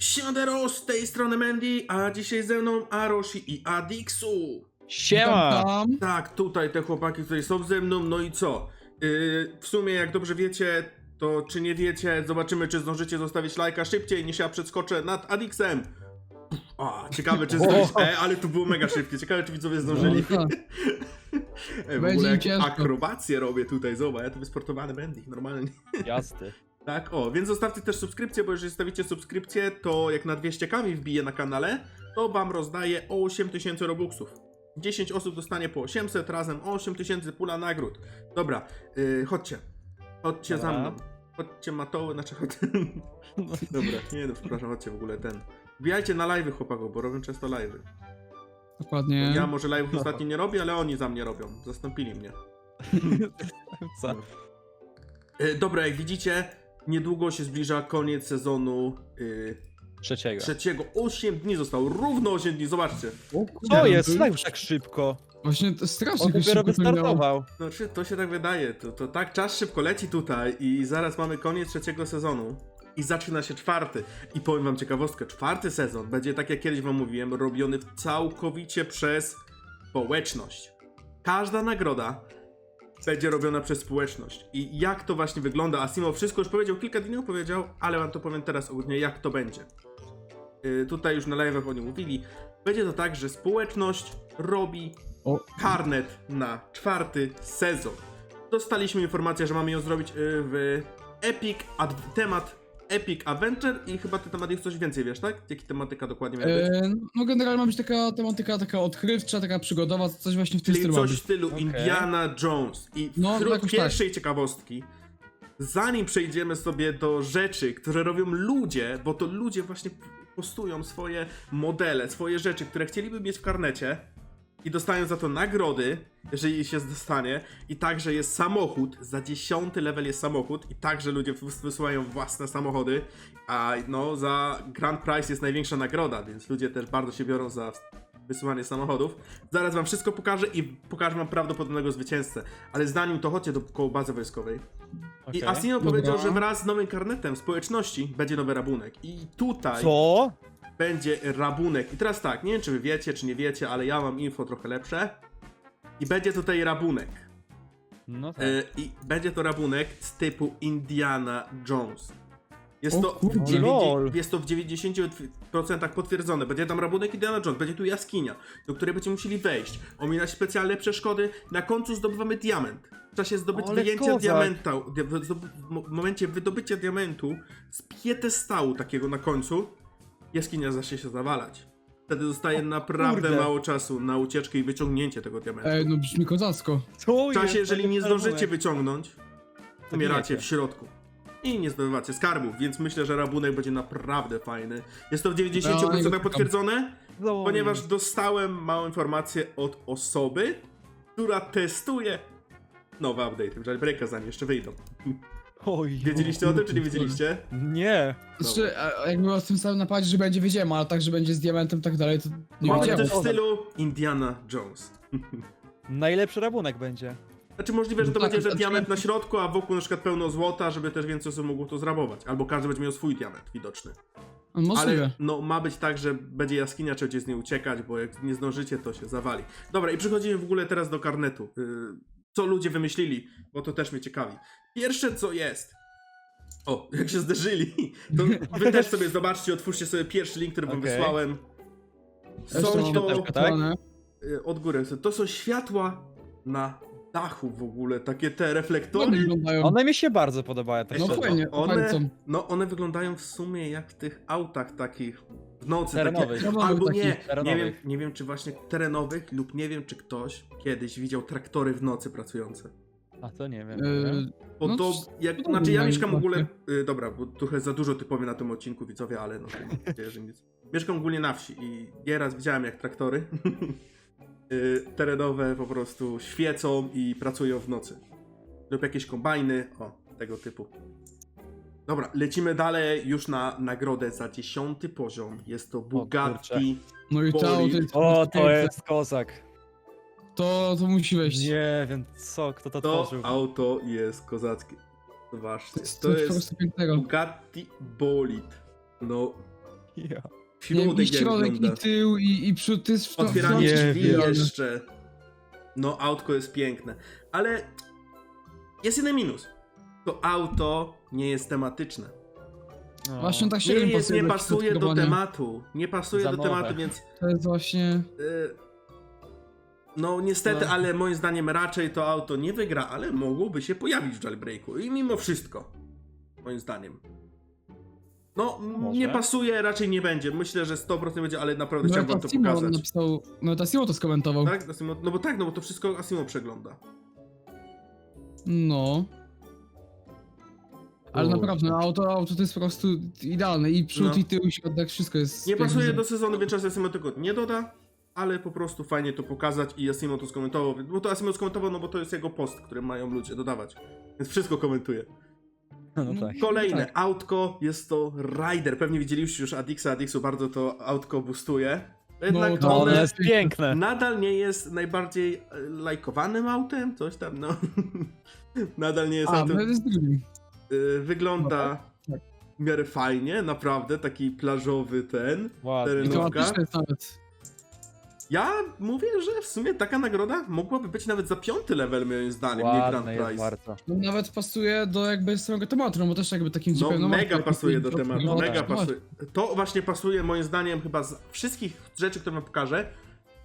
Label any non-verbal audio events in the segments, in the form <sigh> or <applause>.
Siadero, z tej strony Mandy, a dzisiaj ze mną Aroshi i Adixu. Siema! Tam, Tak, tutaj te chłopaki, które są ze mną, no i co? Yy, w sumie, jak dobrze wiecie, to czy nie wiecie, zobaczymy, czy zdążycie zostawić lajka szybciej, niż ja przeskoczę nad Adixem. O, ciekawe, czy <laughs> zdążysz. E, ale tu było mega szybkie. Ciekawe, czy widzowie zdążyli. No, <laughs> E, w Będzie ogóle ciężko. akrobację robię tutaj, zobacz, ja tu wysportowany Mandy, normalnie. Jasny. Tak, o, więc zostawcie też subskrypcję, bo jeżeli zostawicie subskrypcję, to jak na 200 kami wbije na kanale, to wam rozdaję o 8000 robuxów. 10 osób dostanie po 800, razem 8000 pula nagród. Dobra, yy, chodźcie. Chodźcie za Dobra. mną. Chodźcie matoły, znaczy chodź... <laughs> Dobra, nie no, przepraszam, chodźcie w ogóle ten. Wbijajcie na live'y chłopaków, bo robią często live'y. dokładnie. Ja może live'ów ostatnio nie robię, ale oni za mnie robią. Zastąpili mnie. <laughs> Co? Yy, dobra, jak widzicie, niedługo się zbliża koniec sezonu yy, Trzeciego. trzeciego. 8 dni zostało, równo 8 dni, zobaczcie. Co jest? Dlaczego już tak szybko? Właśnie to strasznie On jakoś dopiero szybko to minęło. wystartował. Znaczy, to się tak wydaje, to, to tak czas szybko leci tutaj i zaraz mamy koniec trzeciego sezonu. I zaczyna się czwarty. I powiem wam ciekawostkę, czwarty sezon będzie, tak jak kiedyś wam mówiłem, robiony całkowicie przez społeczność. Każda nagroda będzie robiona przez społeczność. I jak to właśnie wygląda, Asimo wszystko już powiedział, kilka dni opowiedział, ale wam to powiem teraz ogólnie, jak to będzie. Yy, tutaj już na live'ach oni mówili. Będzie to tak, że społeczność robi O, karnet na czwarty sezon. Dostaliśmy informację, że mamy ją zrobić y, w Epic, ad- temat Epic Adventure i chyba ty temat jest coś więcej, wiesz, tak? Jaki tematyka dokładnie miała być? e, no generalnie ma być taka tematyka taka odkrywcza, taka przygodowa, coś właśnie w tym Czyli stylu ma coś w być. stylu Okej. Indiana Jones. I No, wśród jakoś tak. pierwszej ciekawostki, zanim przejdziemy sobie do rzeczy, które robią ludzie, bo to ludzie właśnie postują swoje modele, swoje rzeczy, które chcieliby mieć w karnecie i dostają za to nagrody, jeżeli się dostanie, i także jest samochód, za dziesiąty level jest samochód, i także ludzie wys- wysyłają własne samochody, a no za Grand Prize jest największa nagroda, więc ludzie też bardzo się biorą za wysyłanie samochodów. Zaraz wam wszystko pokażę i pokażę wam prawdopodobnego zwycięzcę. Ale zanim to chodźcie do koło bazy wojskowej. I. Asino Dobra. powiedział, że wraz z nowym karnetem społeczności będzie nowy rabunek. I tutaj Co? Będzie rabunek. I teraz tak, nie wiem czy wy wiecie, czy nie wiecie, ale ja mam info trochę lepsze. I będzie tutaj rabunek. No tak. E, I będzie to rabunek z typu Indiana Jones. Jest O to, w Lol. jest to w 90% potwierdzone. Będzie tam rabunek Indiana Jones, będzie tu jaskinia, do której będziemy musieli wejść, ominąć specjalne przeszkody. Na końcu zdobywamy diament. W czasie zdobyć Ale wyjęcia kozak. diamenta, di- w momencie wydobycia diamentu z piedestału takiego na końcu, jaskinia zacznie się zawalać. Wtedy zostaje naprawdę kurde. mało czasu na ucieczkę i wyciągnięcie tego diamentu. Ej, no brzmi kozacko. Co W czasie, jest? jeżeli nie zdążycie wyciągnąć, umieracie w środku. I nie zdobywacie skarbów, więc myślę, że rabunek będzie naprawdę fajny. Jest to w 90% No, i- potwierdzone, ponieważ dostałem małą informację od osoby, która testuje nowy update, jailbreaka zanim jeszcze wyjdą. Oj, Wiedzieliście o tym, czy nie wiedzieliście? Nie. Znaczy, a- a jakby o tym samym napadzie, że będzie wiedziemy, ale tak, że będzie z diamentem i tak dalej, to nie Ma być wiedziałem. coś w stylu Indiana Jones. Najlepszy rabunek będzie. Znaczy możliwe, że to No tak, będzie, że znaczy- diament na środku, a wokół na przykład pełno złota, żeby też więcej osób mogło to zrabować. Albo każdy będzie miał swój diament widoczny. Możliwe. Ale no, ma być tak, że będzie jaskinia, trzeba będzie z niej uciekać, bo jak nie zdążycie, to się zawali. Dobra, i przechodzimy w ogóle teraz do karnetu. Yy, co ludzie wymyślili, bo to też mnie ciekawi. Pierwsze, co jest. O, <laughs> jak się zderzyli. To wy też sobie zobaczcie, otwórzcie sobie pierwszy link, który wam Okej. wysłałem. Też Są to mam to światełka, tak? Yy, od góry. To są światła na dachu w ogóle, takie te Ładnie reflektory. wyglądają. One mi się bardzo podobają. Tak No szczerze. fajnie, One, no, one wyglądają w sumie jak w tych autach takich w nocy. Takie, Terenowych. Terenowych albo nie, takich. nie wiem, nie wiem czy właśnie terenowych lub nie wiem czy ktoś kiedyś widział traktory w nocy pracujące. A to nie wiem. Yy, Bo No, to, jak, podobnie znaczy ja mieszkam w ogóle, właśnie. y, dobra, bo trochę za dużo ty powiem na tym odcinku widzowie, ale no to mam nadzieję, że nic. Mieszkam ogólnie na wsi i nieraz widziałem jak traktory <laughs> y, terenowe po prostu świecą i pracują w nocy. Lub jakieś kombajny, o, tego typu. Dobra, lecimy dalej już na nagrodę za dziesiąty poziom. Jest to Bugatti. no i to jest O, to jest kozak. To, to musi wejść. Nie wiem co, kto to To tworzył. auto jest kozackie. To Zobaczcie, to coś po jest prostu pięknego. Bugatti Bolid. No, Ja. Nie i Środek jak środek, i wygląda. tył, i, i przód, to jest w to- Otwieranie Nie drzwi wiem. jeszcze. No, autko jest piękne. Ale jest jeden minus. To auto nie jest tematyczne. No. Właśnie tak Nie, średnio jest, nie pasuje do tematu. Nie pasuje Za do nowe. tematu, więc... To jest właśnie... y, No niestety, No. ale moim zdaniem raczej to auto nie wygra, ale mogłoby się pojawić w jailbreaku. I mimo wszystko, moim zdaniem. No, Może. nie pasuje, raczej nie będzie. Myślę, że 100% będzie, ale naprawdę No chciałbym to pokazać. napisał... No to Simon to skomentował. Tak? Asimo, no bo tak, no bo to wszystko Asimo przegląda. No. Ale naprawdę, auto, auto to jest po prostu idealne. I przód, No. i tył, i środek, wszystko jest... Nie pasuje do sezonu, więc czas Asimo tego nie doda, ale po prostu fajnie to pokazać i Asimo to skomentował, bo to Asimo skomentował, no bo to jest jego post, który mają ludzie dodawać. Więc wszystko komentuje. No tak. Kolejne Tak. autko jest to Rider. Pewnie widzieliście już Adixa, Adixu bardzo to autko boostuje. Jednak No, to No, one one jest piękne. nadal nie jest najbardziej e, lajkowanym autem, coś tam, no. <laughs> nadal nie jest A, autem. no jest drugim. Y, Wygląda tak. w miarę fajnie, naprawdę, taki plażowy ten. Ładnie. I to Terenówka. jest nawet. Ja mówię, że w sumie taka nagroda mogłaby być nawet za piąty level, moim zdaniem, nie Grand jest Prize. bardzo. No, nawet pasuje do jakby samego tematu, no bo też jakby takim No, GPM mega pasuje do to tematu, mega No, pasuje. To właśnie pasuje moim zdaniem chyba z wszystkich rzeczy, które wam pokażę,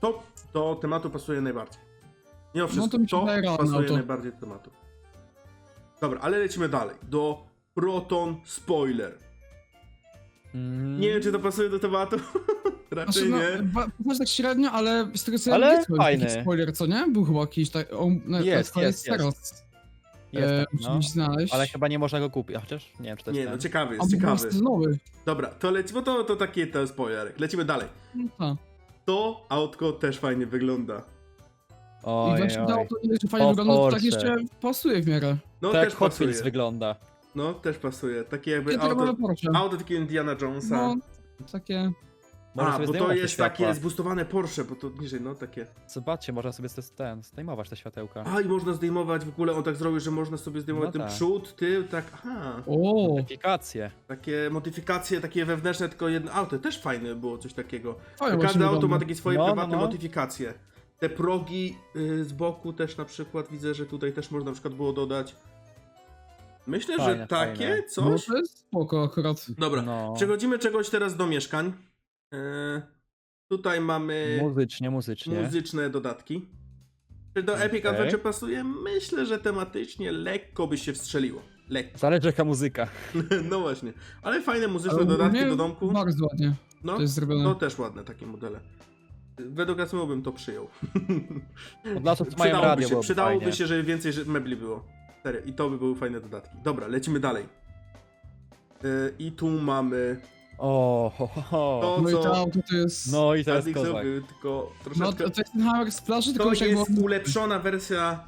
to do tematu pasuje najbardziej. Nie o No, wszystko, to mi się to wydaje realne pasuje auto. najbardziej do tematu. Dobra, ale lecimy dalej. Do Proton Spoiler. Mm. Nie wiem, czy to pasuje do tematu. <laughs> Raczej Znaczy, no, nie. Pasuje tak średnio, ale z tego co Ale ja to fajny. taki spoiler, co nie? Był chyba jakiś tak... O, no, Jest, to jest, jest. teraz. Jest e, no. Znaleźć. Ale chyba nie można go kupić. A chociaż nie wiem, czy to jest Nie, ten. no ciekawy jest, ciekawy. sezonowy. Dobra, to leci, bo to, to taki to spoilerek. Lecimy dalej. No, tak. To autko też fajnie wygląda. I Oj, właśnie to oj. auto nie fajnie O, wygląda, to tak Porsche. jeszcze pasuje w miarę. No Tak też Hot pasuje. Wheels wygląda. No też pasuje. Takie jakby auto, Porsche. auto takiego Indiana Jonesa. No, takie... Można A, sobie bo to zdejmować te jest takie światła. zboostowane Porsche, bo to niżej, no takie. Zobaczcie, można sobie z- ten, zdejmować te światełka. A i można zdejmować w ogóle, on tak zrobił, że można sobie zdejmować No ten tak. przód, tył, tak, aha. O, Modyfikacje. Takie modyfikacje, takie wewnętrzne, tylko jedno auto, też fajne było coś takiego. fajnie Każde właśnie auto ma wygląda. takie swoje No, no, prywatne no. modyfikacje. Te progi y, z boku też na przykład widzę, że tutaj też można na przykład było dodać. Myślę, że Fajne, takie fajne. No coś. to jest spoko akurat. Dobra, No. przechodzimy czegoś teraz do mieszkań. E, tutaj mamy Muzycznie, muzycznie. muzyczne dodatki. Czy do Epic Okej. Adventure pasuje? Myślę, że tematycznie lekko by się wstrzeliło. Lekko. Zależy jaka muzyka. <laughs> No właśnie. Ale fajne muzyczne Ale dodatki do domku. Bardzo ładnie No, to jest zrobione. to też ładne takie modele. Według Asimo bym to przyjął. Od nas, <laughs> mają Przydałoby radio, się, przydałoby fajnie. się, żeby więcej mebli było. Serio. I to by były fajne dodatki. Dobra, lecimy dalej. Yy, I tu mamy O, ho, ho, ho. to, No i to co auto to jest... No i teraz kozak. zrobił, tylko No troszeczkę... to, to jest ten hammer z plaży, tylko To już jak jest było... ulepszona wersja.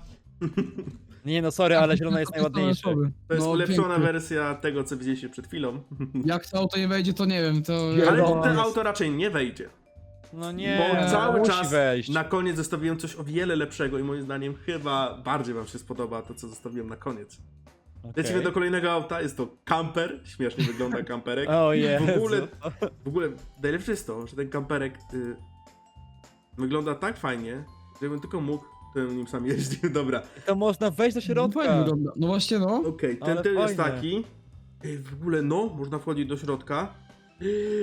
Nie no, sorry, ale zielona jest <laughs> osoby. To jest No, ulepszona piękny. wersja tego, co widzieliście przed chwilą. Jak to auto nie wejdzie, to nie wiem, to... Ale to auto raczej nie wejdzie. No nie, Bo cały musi czas wejść. na koniec zostawiłem coś o wiele lepszego i moim zdaniem chyba bardziej wam się spodoba to, co zostawiłem na koniec. Okej. Lecimy do kolejnego auta, jest to camper. Śmiesznie wygląda kamperek. <laughs> O Jezu. W ogóle, w ogóle najlepsze jest to, że ten kamperek y, wygląda tak fajnie, że gdybym tylko mógł, to bym nim sam jeździł. <laughs> Dobra, To można wejść do Fajnie środka. wygląda. No właśnie, no. okej, ten Ale tył jest taki. Ej, w ogóle no, można wchodzić do środka.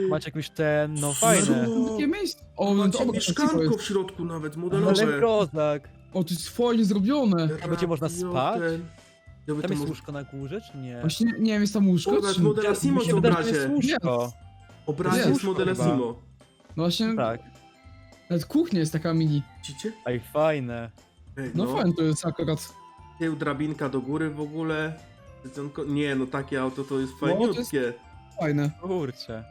Macie jakiś ten, no Co? fajne. Takie miejsce. O, no to Macie obok mieszkanko w środku nawet, Ale modelowe. kozak. O, to jest fajnie zrobione. A będzie można Radio spać? Tam to jest mo- łóżko na górze, czy nie? Właśnie, nie wiem, jest tam łóżko, nawet czy... model Asimo Mi się w wydaje, że to jest obrazie. łóżko. Obrazie Jest jest model chyba. Asimo. No właśnie, Tak. nawet kuchnia jest taka mini. Widzicie? Ej, fajne. Ej, No, fajnie to jest akurat. Tył drabinka do góry w ogóle. Nie, no takie auto to jest No, to jest- fajniutkie. Fajne. Kurczę.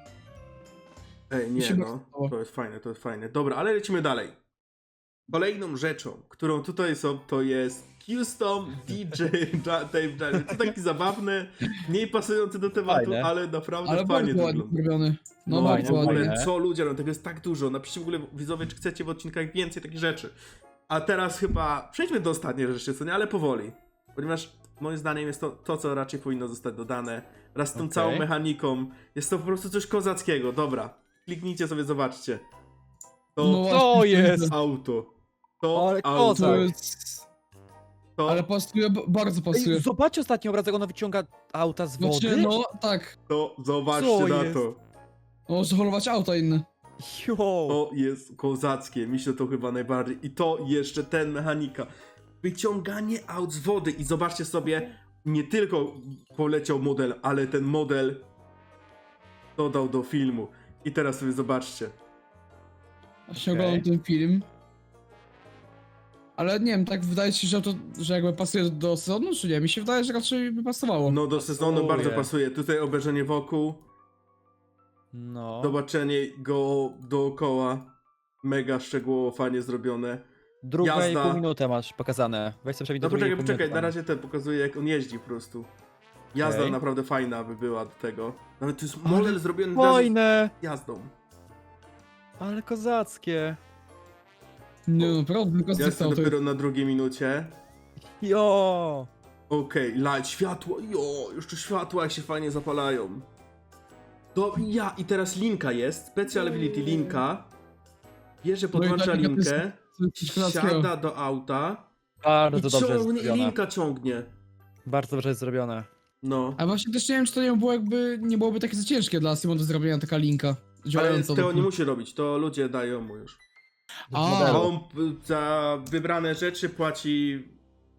Ej, nie się no, to jest fajne, to jest fajne. Dobra, ale lecimy dalej. Kolejną rzeczą, którą tutaj są, to jest Custom DJ Dave Jolly. To taki zabawny, mniej pasujący do tematu, Fajne. ale naprawdę Ale fajnie bardzo ładnie wygląda. zrobiony. No, No, bardzo w ogóle, ładnie. fajne. co ludzie robią, tego jest tak dużo. Napiszcie w ogóle widzowie, czy chcecie w odcinkach więcej takich rzeczy. A teraz chyba przejdźmy do ostatniej rzeczy, co nie, ale powoli. Ponieważ moim zdaniem jest to, to co raczej powinno zostać dodane. Wraz z tą Okej. całą mechaniką. Jest to po prostu coś kozackiego. Dobra, kliknijcie sobie, zobaczcie. To No właśnie, jest? <laughs> auto. To Ale auto. kozak. To jest... To, Ale pasuje, bardzo pasuje. Ej, zobaczcie ostatni obrazek, ona wyciąga auta z wody. Znaczy, no tak. to zobaczcie Co na jest? to. Może holować auta inne. Jo. To jest kozackie, myślę to chyba najbardziej. I to jeszcze ten mechanika. Wyciąganie aut z wody i zobaczcie sobie, nie tylko poleciał model, ale ten model dodał do filmu. I teraz sobie zobaczcie. Właśnie Okej. oglądam ten film. Ale nie wiem, tak wydaje się, że to, że jakby pasuje do sezonu, czy nie? Mi się wydaje, że raczej by pasowało. No do sezonu Pasuje. bardzo pasuje. Tutaj obejrzenie wokół, No. zobaczenie go dookoła. Mega szczegółowo, fajnie zrobione. Druga i jazda. pół minutę masz pokazane. Weź sobie No do drugiej poczekaj, pół poczekaj, minuty na razie ten pokazuje jak on jeździ po prostu. Jazda Okej. naprawdę fajna by była do tego. Nawet to jest Ale model zrobiony od razu Fajne, z jazdą. ale kozackie. Nie, no, naprawdę, tylko Ja z jestem dopiero na drugiej minucie. Jo. Okej, light, światło, jo, jeszcze światła jak się fajnie zapalają. To ja, i teraz linka jest, special ability linka. Bierze, No i podłącza tak, jest linkę. Siada do auta Bardzo i dobrze ciągnie, i zrobione. linka ciągnie. Bardzo dobrze jest zrobione. No. A właśnie też nie wiem, czy to nie było jakby, nie byłoby takie za ciężkie dla Simon do zrobienia taka linka Ale działająca. tego do- nie musi robić, to ludzie dają mu już. A. On y, za wybrane rzeczy płaci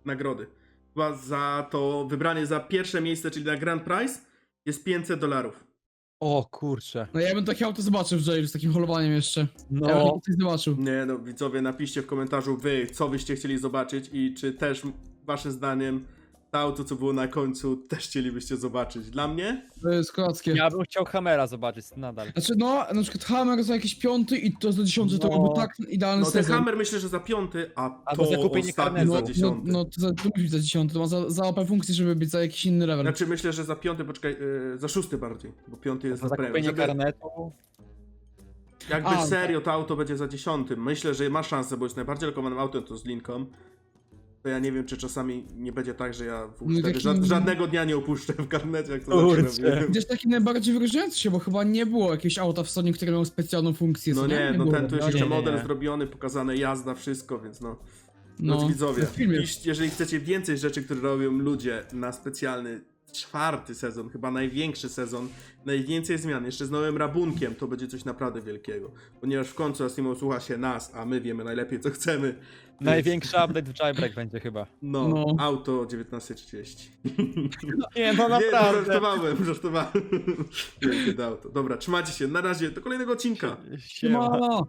nagrody. Chyba za to wybranie za pierwsze miejsce, czyli na Grand Prize, jest 500 dolarów. O kurczę. No ja bym takie auto zobaczył w Jail z takim holowaniem jeszcze. Ja bym No. coś zobaczył. Nie no, widzowie, napiszcie w komentarzu wy, co byście chcieli zobaczyć i czy też waszym zdaniem to auto, co było na końcu, też chcielibyście zobaczyć. Dla mnie? To jest kozackie. Ja bym chciał Hammera zobaczyć nadal. Znaczy no, na przykład Hammer za jakiś piąty i to za dziesiąty to No. byłby tak idealny No ten sezon. Hammer myślę, że za piąty, a Albo to za kupienie ostatni karnetu. za no, no, dziesiąty. no to, za, to musi być za dziesiąty, to ma za, za OP funkcję, żeby być za jakiś inny level. Znaczy myślę, że za piąty, poczekaj, yy, za szósty bardziej, bo piąty jest Za za premium. zakupienie Żeby, karnetu. jakby A, serio to auto będzie za dziesiątym. Myślę, że ma szansę, bo jest najbardziej lokowanym autem to z linką. To ja nie wiem, czy czasami nie będzie tak, że ja w No wtedy taki- ża- żadnego dnia nie opuszczę w karnecie, jak to Kurczę. Gdzieś <laughs> taki najbardziej wyróżniający się, bo chyba nie było jakiegoś auta w Sony, które miało specjalną funkcję. No co nie, no było. ten tu jest No jeszcze nie, model nie. zrobiony, pokazane jazda, wszystko, więc no. No, No, widzowie, w filmie. piszcie, jeżeli chcecie więcej rzeczy, które robią ludzie na specjalny czwarty sezon, chyba największy sezon, najwięcej zmian, jeszcze z nowym rabunkiem, to będzie coś naprawdę wielkiego. Ponieważ w końcu Asimo słucha się nas, a my wiemy najlepiej co chcemy. Największy update w Jailbreak będzie chyba. No, No. auto 19.30. Nie, no Nie, no, naprawdę. żartowałem, żartowałem. Wielkie to auto. Dobra, trzymajcie się, na razie, do kolejnego odcinka. Siema. Siema.